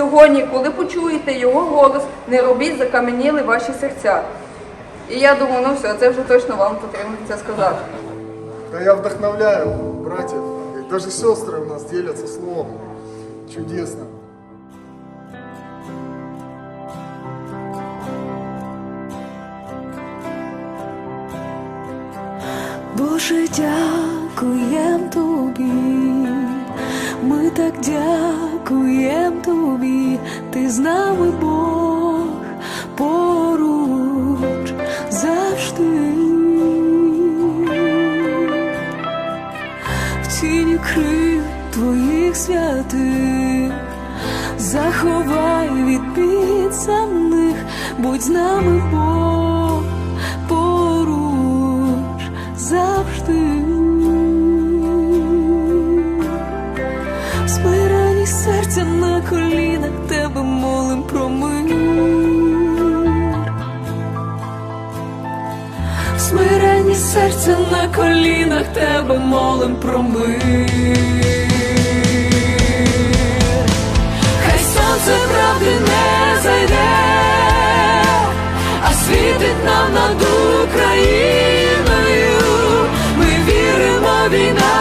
Сьогодні, коли почуєте його голос, не робіть закам'яніли ваші серця. І я думаю, ну все, це вже точно вам потрібно це сказати. Да я вдохновляю братьев, и даже сестры у нас делятся словом. Чудесно. Боже, дякуєм тобі, так дякуєм тобі, ти з нами Бог поруч завжди. В тіні крил твоїх святих, заховай від підземних, будь з нами Бог серця на колінах тебе молим про мир. Смирені серця на колінах тебе молим про мир. Хай сонце правди не зайде, а світить нам над Україною. Ми віримо, війна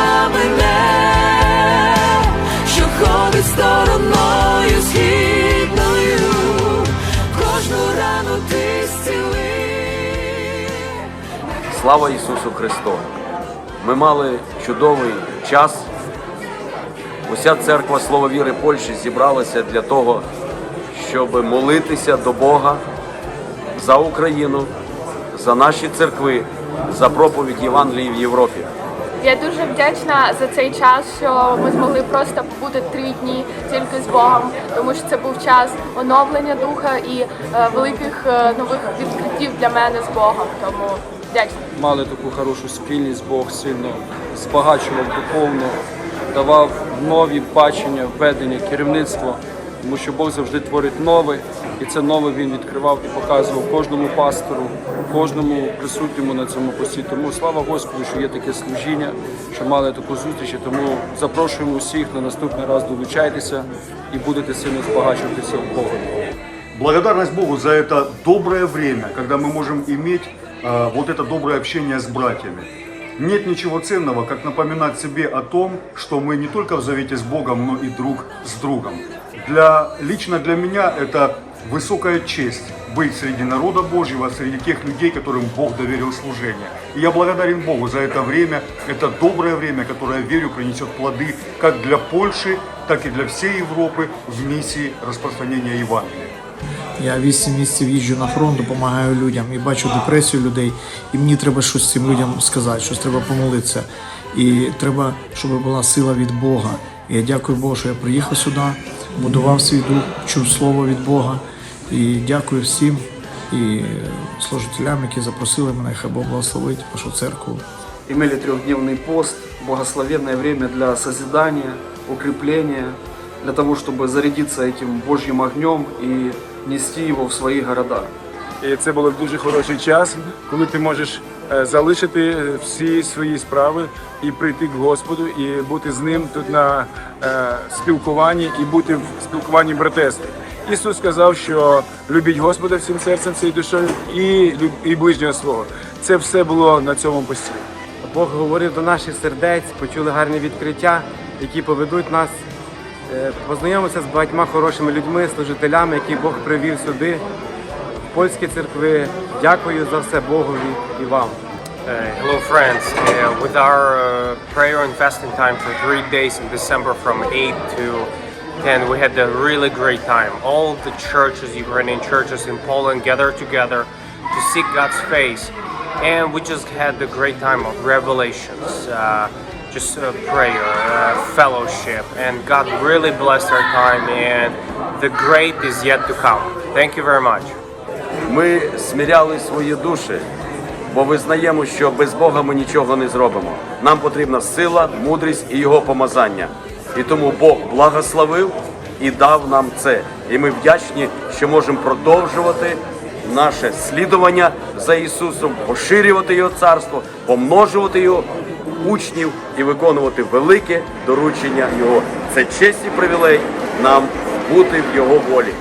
Слава Ісусу Христу! Ми мали чудовий час. Уся церква Слово віри Польщі зібралася для того, щоб молитися до Бога за Україну, за наші церкви, за проповідь Євангелії в Європі. Я дуже вдячна за цей час, що ми змогли просто побути три дні тільки з Богом, тому що це був час оновлення духа і е, великих е, нових відкриттів для мене з Богом. Тому. Мали таку хорошу спільність, Бог сильно збагачував духовно, давав нові бачення, введення, керівництво, тому що Бог завжди творить нове, і це нове він відкривав і показував кожному пастору, кожному присутньому на цьому пості. Тому слава Господу, що є таке служіння, що мали таку зустріч. Тому запрошуємо усіх на наступний раз долучайтеся і будете сильно збагачуватися в Бога. Благодарность Богу за это доброе время, когда мы можем иметь э, вот это доброе общение с братьями. Нет ничего ценного, как напоминать себе о том, что мы не только в завете с Богом, но и друг с другом. Для, лично для меня это высокая честь быть среди народа Божьего, среди тех людей, которым Бог доверил служение. И я благодарен Богу за это время, это доброе время, которое, верю, принесет плоды как для Польши, так и для всей Европы в миссии распространения Евангелия. Я вісім місяців їжджу на фронт, допомагаю людям і бачу депресію людей. І мені треба щось цим людям сказати, щось треба помолитися. І треба, щоб була сила від Бога. І я дякую Богу, що я приїхав сюди, будував свій дух, чув слово від Бога. І дякую всім і служителям, які запросили мене, хай Бог благословить вашу церкву. имели трехдневный пост, благословенное время для созидания, укрепления, для того, чтобы зарядиться этим Божьим огнем и нести его в свои города. І це було дуже хороший час, коли ти можеш е, залишити всі свої справи і прийти к Господу, і бути з ним тут на е, спілкуванні і бути в спілкуванні братерстві. Ісус сказав, що любіть Господа всім серцем, всією душою і, і ближнього свого. Це все було на цьому пості. Бог говорив до наших сердець, почули гарні відкриття, які поведуть нас е, познайомитися з багатьма хорошими людьми, служителями, яких Бог привів сюди, в польські церкви. Дякую за все Богові і вам. Uh, hello, friends. Uh, with our uh, prayer and fasting time for three days in December from 8 to 10, we had a really great time. All the churches, Ukrainian churches in Poland, gathered together to seek God's face. And we just had the great time of revelations, uh, just uh, prayer, uh, fellowship. And God really blessed our time, and the great is yet to come. Thank you very much. Ми сміряли свої душі, бо визнаємо, що без Бога ми нічого не зробимо. Нам потрібна сила, мудрість і Його помазання. І тому Бог благословив і дав нам це. І ми вдячні, що можемо продовжувати наше слідування за Ісусом, поширювати Його царство, помножувати Його учнів і виконувати велике доручення Його. Це честь і привілей нам бути в його волі.